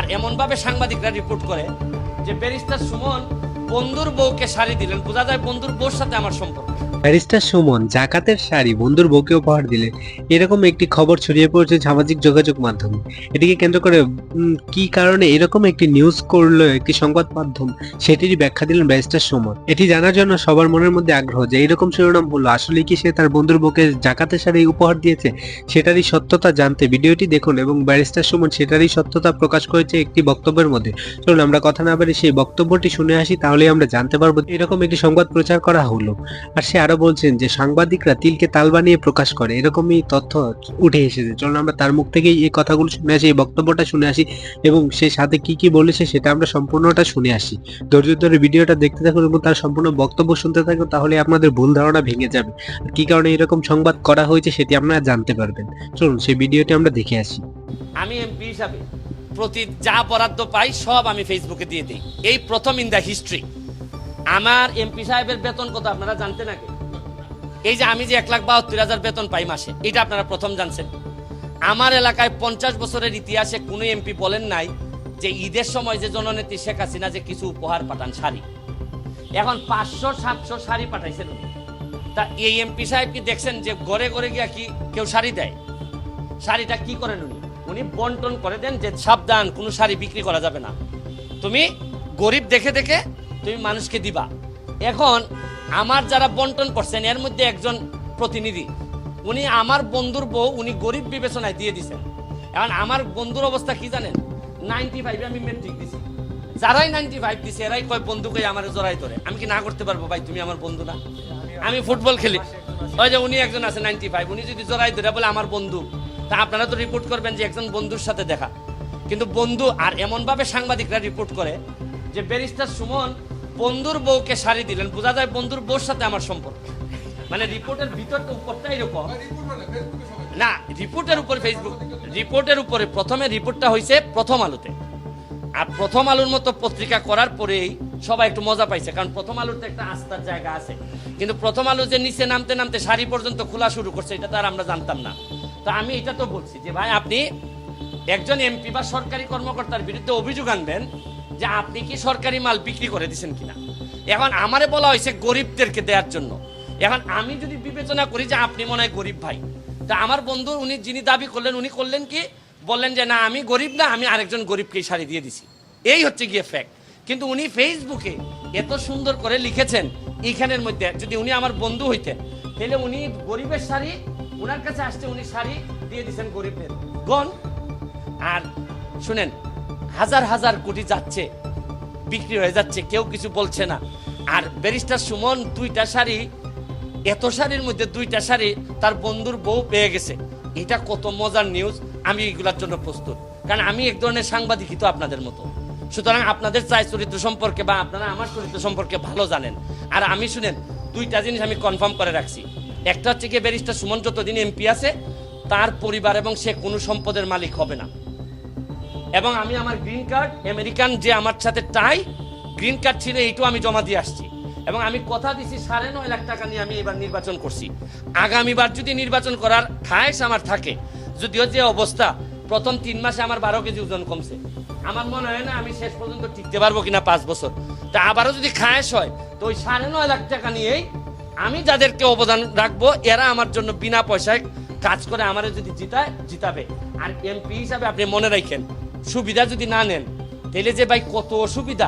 আর এমনভাবে সাংবাদিকরা রিপোর্ট করে যে ব্যারিস্টার সুমন বন্ধুর বউকে শাড়ি দিলেন। বোঝা যায় বন্ধুর বউর সাথে আমার সম্পর্ক। ব্যারিস্টার সুমন জাকাতের শাড়ি বন্ধুর বউকে উপহার দিলেন এরকম একটি খবর ছড়িয়ে পড়েছে সামাজিক যোগাযোগ মাধ্যমে। এটিকে কেন্দ্র করে কি কারণে এরকম একটি নিউজ করল একটি সংবাদ মাধ্যম, সেটিরই ব্যাখ্যা দিলেন ব্যারিস্টার সুমন। এটি জানার জন্য সবার মনের মধ্যে আগ্রহ যে এরকম শিরোনাম হলো, আসলে কি সে তার বন্ধুর বউকে জাকাতের শাড়ি উপহার দিয়েছে? সেটারই সত্যতা জানতে ভিডিওটি দেখুন এবং ব্যারিস্টার সুমন সেটারই সত্যতা প্রকাশ করেছে একটি বক্তব্যের মধ্যে। চলুন আমরা কথা না বাড়ি সেই বক্তব্যটি শুনে আসি তাহলে আমরা জানতে পারব এরকম একটি সংবাদ প্রচার করা হলো। আর সে আরও বলছেন যে সাংবাদিকরা তিলকে তাল বানিয়ে প্রকাশ করে। এরকমই তথ্য উঠে এসেছে। চলুন আমরা তার মুখ থেকেই এই কথাগুলো শুনে আসি, এই বক্তব্যটা শুনে আসি এবং সে সাথে কি কি বলেছে সেটা আমরা সম্পূর্ণটা শুনে আসি। ধৈর্য ধরে ভিডিওটা দেখতে থাকুন এবং তার সম্পূর্ণ বক্তব্য শুনতে থাকুন, তাহলে আপনাদের ভুল ধারণা ভেঙে যাবে। কি কারণে এরকম সংবাদ করা হয়েছে সেটি আপনারা জানতে পারবেন। চলুন, সেই ভিডিওটি আমরা দেখে আসি। আমি এমপি হিসাবে প্রতি যা বরাদ্দ পাই সব আমি ফেসবুকে দিয়ে দিই। এই প্রথম ইন দ্য হিস্ট্রি আমার এমপি সাহেবের বেতন কত আপনারা জানতেন আগে? এই যে আমি যে এক লাখ বাহাত্তর হাজার বেতন পাই মাসে, এটা আপনারা প্রথম জানছেন। আমার এলাকায় পঞ্চাশ বছরের ইতিহাসে কোনো এমপি বলেন নাই যে ঈদের সময় যে জননেত্রী শেখ হাসিনা যে কিছু উপহার পাঠান শাড়ি। এখন পাঁচশো, সাতশো শাড়ি পাঠাইছেন উনি। তা এই এমপি সাহেব কি দেখছেন যে ঘরে ঘরে গিয়া কি কেউ শাড়ি দেয়? শাড়িটা কি করেন উনি? উনি বন্টন করে দেন যে সাবধান, কোনো শাড়ি বিক্রি করা যাবে না। তুমি গরিব দেখে দেখে তুমি মানুষকে দিবা। এখন আমার যারা বন্টন করছেন, এর মধ্যে একজন প্রতিনিধি, উনি আমার বন্ধুর বউ, উনি গরিব বিবেচনায় দিয়ে দিছেন। এখন আমার বন্ধুর অবস্থা কি জানেন? নাইনটি ফাইভে আমি মেট্রিক দিছি। যারাই নাইনটি ফাইভ দিছে, এরাই কয়, বন্ধুকে আমার জড়াই ধরে। আমি কি না করতে পারব? ভাই, তুমি আমার বন্ধু না? আমি ফুটবল খেলি। ওই যে উনি একজন আছে নাইনটি ফাইভ উনি যদি জড়াই ধরে বলে আমার বন্ধু, তা আপনারা তো রিপোর্ট করবেন যে একজন বন্ধুর সাথে দেখা। কিন্তু বন্ধু, আর এমনভাবে সাংবাদিকরা রিপোর্ট করে যে, ব্যারিস্টার সুমন বন্ধুর বউকে শাড়ি দিলেন বোঝা যায় বন্ধুর বউর সাথে আমার সম্পর্ক। মানে রিপোর্টের ভিতর তো উপরটা এরকম। না রিপোর্টের উপর ফেসবুক রিপোর্টের উপরে প্রথমে রিপোর্টটা হয়েছে প্রথম আলোতে। আর প্রথম আলোর মতো পত্রিকা করার পরেই সবাই একটু মজা পাইছে কারণ প্রথম আলোর তো একটা আস্থার জায়গা আছে। কিন্তু প্রথম আলো যে নিচে নামতে নামতে শাড়ি পর্যন্ত খোলা শুরু করছে এটা তো আর আমরা জানতাম না। তো আমি এটা তো বলছি যে ভাই আপনি একজন এমপি বা সরকারি কর্মকর্তার বিরুদ্ধে অভিযোগ আনবেন যে আপনি কি সরকারি মাল বিক্রি করে দিচ্ছেন কিনা? এখন আমারে বলা হয়েছে গরিবদেরকে দেওয়ার জন্য। এখন আমি যদি বিবেচনা করি যে আপনি মনে হয় গরিব ভাই, তা আমার বন্ধু উনি যিনি দাবি করলেন, উনি করলেন কি? বললেন যে, না, আমি গরিব না, আমি আরেকজন গরিবকে শাড়ি দিয়ে দিছি। এই হচ্ছে গিয়ে ফ্যাক্ট কিন্তু উনি ফেসবুকে এত সুন্দর করে লিখেছেন এখানের মধ্যে, যদি উনি আমার বন্ধু হইতেন, তাহলে উনি গরিবের শাড়ি ওনার কাছে আসতে উনি শাড়ি দিয়ে দিচ্ছেন গরিবদের। গন আর শুনেন হাজার হাজার কোটি যাচ্ছে, বিক্রি হয়ে যাচ্ছে, কেউ কিছু বলছে না। আর ব্যারিস্টার সুমন দুইটা শাড়ি, এত শাড়ির মধ্যে দুইটা শাড়ি তার বন্ধুর বউ পেয়ে গেছে। এটা কত মজার নিউজ আমি এগুলার জন্য প্রস্তুত। কারণ আমি এক ধরনের সাংবাদিকই তো আপনাদের মতো। সুতরাং আপনাদের চাই চরিত্র সম্পর্কে বা আপনারা আমার চরিত্র সম্পর্কে ভালো জানেন। আর আমি শুনেন, দুইটা জিনিস আমি কনফার্ম করে রাখছি। একটা হচ্ছে কি ব্যারিস্টার সুমন যতদিন এমপি আছে, তার পরিবার এবং সে কোনো সম্পদের মালিক হবে না। এবং আমি আমার গ্রিন কার্ড আমেরিকান যে আমার সাথে টাই গ্রিন কার্ড ছিল এইটাও আমি জমা দিয়ে আসছি। এবং আমি কথা দিছি সাড়ে নয় লাখ টাকা নিয়ে আমি এবার নির্বাচন করছি। আগামীবার যদি নির্বাচন করার খায়স আমার থাকে, যদিও যে অবস্থা, প্রথম তিন মাসে আমার বারো কেজি ওজন কমছে। আমার মনে হয় না আমি শেষ পর্যন্ত টিকতে পারব কিনা পাঁচ বছর। তা আবারও যদি খায়স হয়, তো ওই সাড়ে নয় লাখ টাকা নিয়েই আমি যাদেরকে অবদান রাখব, এরা আমার জন্য বিনা পয়সায় কাজ করে আমারে যদি জিতায়, জিতাবে। আর এমপি হিসাবে আপনি মনে রাখেন সুবিধা যদি না নেন, তাহলে যে ভাই কত অসুবিধা?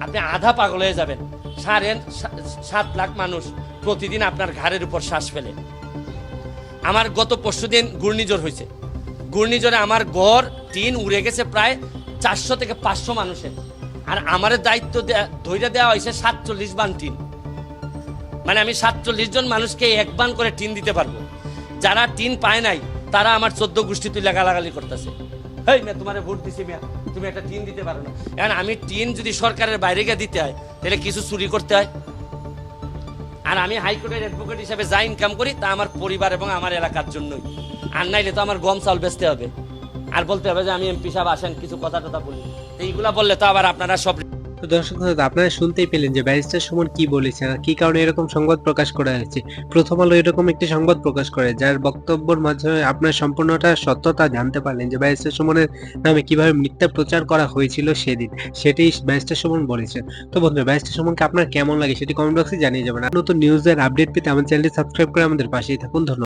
আপনি আধা পাগল হয়ে যাবেন। সাড়ে সাত লাখ মানুষ প্রতিদিন আপনার ঘাড়ের উপর শ্বাস ফেলে। আমার গত পরশু দিন ঘূর্ণিঝড় হয়েছে। ঘূর্ণিঝড়ে আমার ঘর, টিন উড়ে গেছে প্রায় চারশো থেকে পাঁচশো মানুষের। আর আমার দায়িত্ব দেয়া- ধৈর্য দেওয়া হয়েছে সাতচল্লিশ বান টিন। মানে আমি সাতচল্লিশ জন মানুষকে এক বান করে টিন দিতে পারব। যারা টিন পায় নাই, তারা আমার চোদ্দ গোষ্ঠী তুলে গালাগালি করতেছে। তোমার ভোট দিছি তুমি একটা টিন দিতে পারো না। এখন আমি টিন যদি সরকারের বাইরে গিয়ে দিতে হয়, তাহলে কিছু চুরি করতে হয়। আর আমি হাইকোর্টের অ্যাডভোকেট হিসেবে যা ইনকাম করি, তা আমার পরিবার এবং আমার এলাকার জন্যই। আর নাইলে তো আমার গম চাল বেচতে হবে। আর বলতে হবে যে আমি এমপি সাহেব, আসেন, কিছু কথা টথা বলি। এইগুলা বললে তো আবার আপনারা সব তো দর্শক শ্রোতা, আপনারা শুনতেই পেলেন যে ব্যারিস্টার সুমন কি বলেছেন আর কি কারণে এরকম সংবাদ প্রকাশ করা হয়েছে। প্রথম আলো এরকম একটি সংবাদ প্রকাশ করে যার বক্তব্যের মাধ্যমে আপনার সম্পূর্ণটা সত্যতা জানতে পারলেন যে ব্যারিস্টার সুমনের নামে কীভাবে মিথ্যা প্রচার করা হয়েছিল সেদিন। সেটি ব্যারিস্টার সুমন বলেছেন। তো বন্ধুরা ব্যারিস্টার সুমনকে আপনার কেমন লাগে সেটি কমেন্ট বক্সে জানিয়ে যাবেন। নতুন নিউজের আপডেট পেতে আমার চ্যানেলটি সাবস্ক্রাইব করে আমাদের পাশেই থাকুন। ধন্যবাদ।